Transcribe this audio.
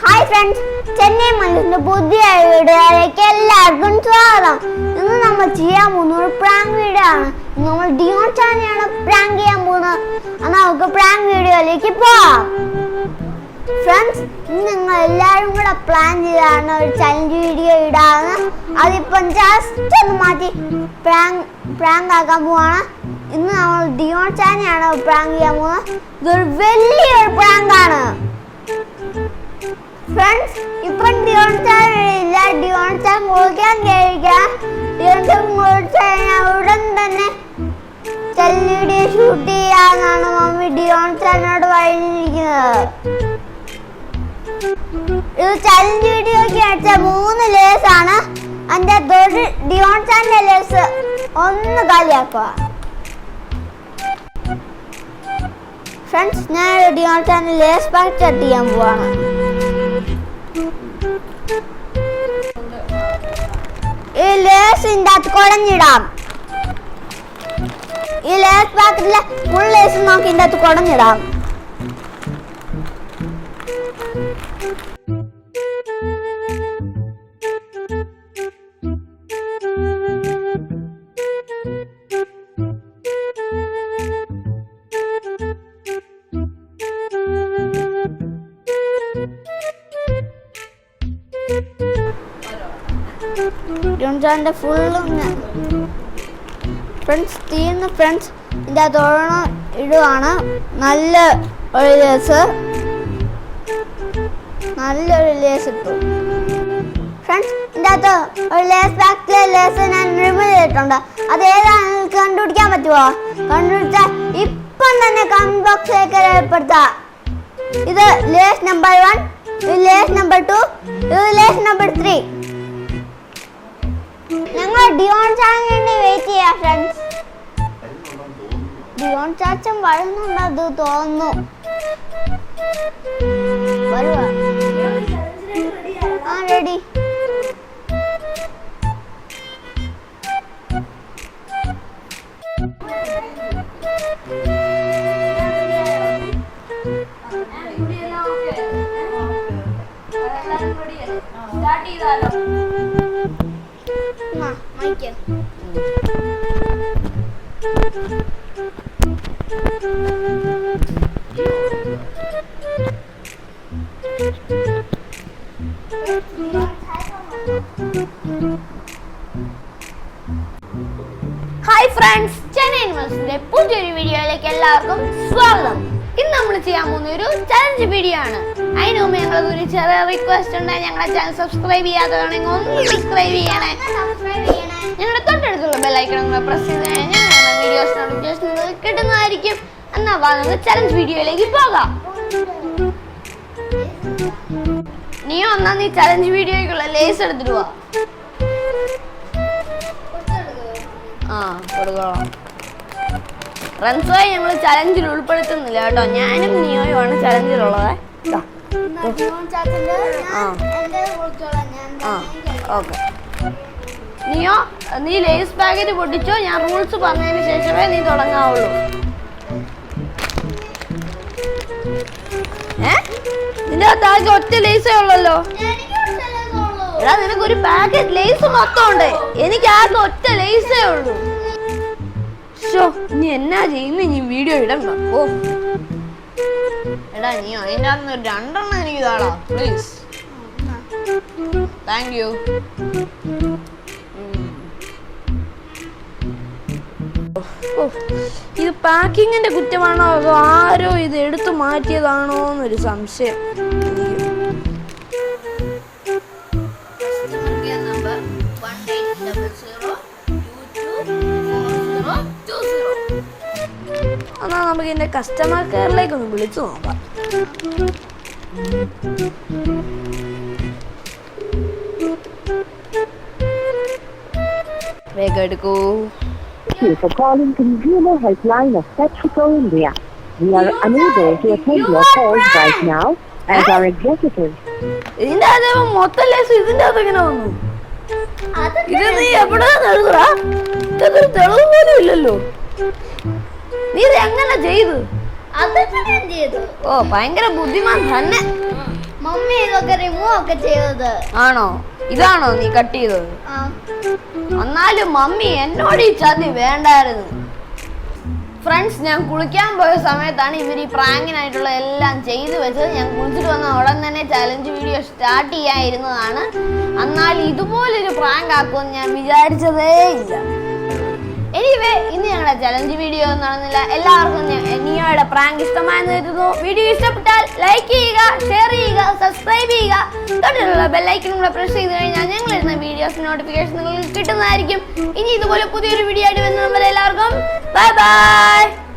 Hi friends Chennai മനസ്സിന്റെ പുതിയ വീഡിയോയിലേക്ക് എല്ലാവർക്കും സ്വാഗതം. ഇന്ന് നമ്മൾ ചെയ്യാൻ പോകുന്ന ഒരു പ്രാങ്ക് വീഡിയോ ആണ്. നമ്മൾ ഡിയോൺ ചാനലാണ് പ്രാങ്ക് ചെയ്യാൻ പോകുന്നത്. എന്നാൽ നമുക്ക് പ്രാങ്ക് വീഡിയോയിലേക്ക് പോവാം. ഫ്രണ്ട്സ് നിങ്ങൾ എല്ലാവരും കൂടെ പ്ലാൻ ചെയ്താണ് ഒരു ചലഞ്ച് വീഡിയോ ഇടാന്ന്. അതിപ്പം ജസ്റ്റ് ഒന്ന് മാറ്റി പ്രാങ്ക് പ്രാങ്ക് ആക്കാൻ പോവാണ്. ഇന്ന് നമ്മൾ ഡിയോൺ ചാനയാണ് പ്രാങ്ക് ചെയ്യാൻ പോകുന്നത്. ഇതൊരു വലിയൊരു പ്രാങ്കാണ് ആണ്. ഫ്രണ്ട്സ് ഇപ്പം ഡിയോൺ ചാൻ ഇല്ല ഡിയോൺ ചാൻ കുളിക്കാൻ കഴിക്കാം ഡിയോൺ ചാൻ കുളിച്ച് കഴിഞ്ഞാൽ ഉടൻ തന്നെ ചെല്ലിയുടെ വീഡിയോ ഷൂട്ട് ചെയ്യാന്നാണ് മമ്മി ഡിയോൺ ചാനോട് പറഞ്ഞിരിക്കുന്നത് ഇത് ചലഞ്ച് വീഡിയോക്ക് അടിച്ച മൂന്ന് ലേസ് ആണ്. അതിന്റെ തൊട്ട് ഡിയോൺ ചാന്റെ ലേസ് ഒന്ന് കാലിയാക്കുക. ഫ്രണ്ട്സ് ഞാൻ ഡിയോൺ ചാന്റെ ലേസ് പാക്ക് കട്ട് ചെയ്യാൻ പോവാണ്. ഈ ലേസ് ഇതിന്റെ അകത്ത് കുടഞ്ഞിടാം ഈ ലേസ് പാക്കറ്റിലെ ഫുൾ ലേസ് നോക്കി ഇതിന്റെ അകത്ത് കുടഞ്ഞിടാം ജോൺസാന്റെ ഫുള്ളും ഫ്രണ്ട്സ് തീർന്ന് ഫ്രണ്ട്സ് ഇതിന്റെ അകത്തോളം ഇടുവാണ്. നല്ല ഒരു ലേസ് നല്ലൊരു ലേസ് ഇട്ടു. ഫ്രണ്ട്സ് ഇതിന്റെ അകത്ത് ഒരു ലേസ് ബാക്കിലെ ലേസ് ഞാൻ റിമൂവ് ചെയ്തിട്ടുണ്ട്. അത് ഏതാണ്? കണ്ടുപിടിക്കാൻ പറ്റുമോ കണ്ടുപിടിച്ചാൽ ഇപ്പം തന്നെ കമന്റ് ബോക്സിലേക്ക് രേഖപ്പെടുത്താം. ഇത് ലേസ് നമ്പർ വൺ ഇത് ലേസ് നമ്പർ ടു ഇത് ലേസ് നമ്പർ ത്രീ ഞങ്ങൾ ഡിയോൺ ചാച്ചനെ വേണ്ടി വെയിറ്റ് ചെയ്യാ ഫ്രണ്ട്സ് ഡിയോൺ ചാച്ചൻ വരുന്നുണ്ടത് തോന്നുന്നു. വരുവാ ആ റെഡി സ്റ്റാർട്ട് ചെയ്താലോ ഹായ് ഫ്രണ്ട്സ് ചെന്നൈ യൂണിവേഴ്സിന്റെ പുതിയൊരു വീഡിയോയിലേക്ക് എല്ലാവർക്കും സ്വാഗതം. ഇന്ന് നമ്മൾ ചെയ്യാൻ പോകുന്ന ഒരു ചലഞ്ച് വീഡിയോ ആണ്. അതിന് മുമ്പ് ഞങ്ങൾക്ക് ഒരു ചെറിയ റിക്വസ്റ്റ് ഉണ്ട്. ഞങ്ങളെ ചാനൽ സബ്സ്ക്രൈബ് ചെയ്യാത്തതാണെങ്കിൽ ഒന്ന് സബ്സ്ക്രൈബ് ചെയ്യണേ. ഞങ്ങളുടെ തൊട്ടടുത്തുള്ള ബെല്ലൈക്കൺ കൂടെ പ്രസ് ചെയ്ത്. കഴിഞ്ഞാൽ വീഡിയോസ് നോട്ടിഫിക്കേഷൻ കിട്ടുന്നതായിരിക്കും. എന്നാ വാ നമുക്ക് ചലഞ്ച് വീഡിയോയിലേക്ക് പോകാം. നീ ഒന്നാ നീ ചലഞ്ച് വീഡിയോയ്ക്കുള്ള ലേസ് എടുത്തിട്ട് പോവാ ആ കൊടുക്കണം റൺസോയെ ഞങ്ങൾ ചലഞ്ചിൽ ഉൾപ്പെടുത്തുന്നില്ല കേട്ടോ. ഞാനും നിയോയുമാണ് ചലഞ്ചിലുള്ളത്. നീയോ നീ ലേസ് പാക്കറ്റ് പൊട്ടിച്ചോ ഞാൻ റൂൾസ് പറഞ്ഞതിന് ശേഷമേ നീ തുടങ്ങാവുള്ളൂ. നിന്റെ ഒറ്റ ലേസേ ഉള്ളല്ലോ. എടാ നിനക്ക് ഒരു പാക്കറ്റ് ലേസ് മൊത്തം ഉണ്ട് എനിക്ക് ആകെ ഒറ്റ ലേസേ ഉള്ളൂ. ഷോ നീ എന്നാ ചെയ്യുന്ന? നീ വീഡിയോ ഇടണ്ട. ഓ എടാ നീ അതിന്റെ അകത്ത് ഒരു രണ്ടെണ്ണം എനിക്ക് താടാ പ്ലീസ് താങ്ക് യു ഇത് പാക്കിങ്ങിന്റെ കുറ്റമാണോ അതോ ആരോ ഇത് എടുത്തു മാറ്റിയതാണോ എന്നൊരു സംശയം. എന്റെ കസ്റ്റമർ കെയറിലേക്ക് ഒന്ന് വിളിച്ചു നോക്കാം. ഇല്ലല്ലോ. നീ ഇത് എങ്ങനെ ചെയ്തു? അതൊക്കെ ഞാൻ ചെയ്തു. ഓ ഭയങ്കര ബുദ്ധിമാൻ തന്നെ. ഒക്കെ റിമൂവ് ഒക്കെ ചെയ്തത്. ആണോ? ഇതാണോ നീ കട്ട് ചെയ്തത്? എന്നാലും മമ്മി എന്നോട് ഈ ചതി വേണ്ടായിരുന്നു. ഫ്രണ്ട്സ് ഞാൻ കുളിക്കാൻ പോയ സമയത്താണ് ഇവർ ഈ പ്രാങ്കിനായിട്ടുള്ള എല്ലാം ചെയ്തു വെച്ചത്. ഞാൻ കുളിച്ചിട്ട് വന്ന ഉടൻ തന്നെ ചലഞ്ച് വീഡിയോ സ്റ്റാർട്ട് ചെയ്യാതിരുന്നതാണ്. എന്നാൽ ഇതുപോലൊരു പ്രാങ്ക് ആക്കുമെന്ന് ഞാൻ വിചാരിച്ചതേ ഇല്ല. എനിവേ ഇന്ന് ഞങ്ങളുടെ ചലഞ്ച് വീഡിയോ നടന്നില്ല എല്ലാവർക്കും നിയോയുടെ പ്രാങ്ക് ഇഷ്ടമായെന്ന് കരുതുന്നു. വീഡിയോ ഇഷ്ടപ്പെട്ടാൽ ലൈക്ക് ചെയ്യുക ഷെയർ ചെയ്യുക സബ്സ്ക്രൈബ് ചെയ്യുക. തൊട്ടിലുള്ള ബെല്ലൈക്കനും കൂടെ പ്രസ് ചെയ്ത് കഴിഞ്ഞാൽ ഞങ്ങൾ ഇടുന്ന വീഡിയോസ് നോട്ടിഫിക്കേഷൻ നിങ്ങൾക്ക് കിട്ടുന്നതായിരിക്കും. ഇനി ഇതുപോലെ പുതിയൊരു വീഡിയോ ആയിട്ട് വരുന്ന എല്ലാവർക്കും ബൈ ബൈ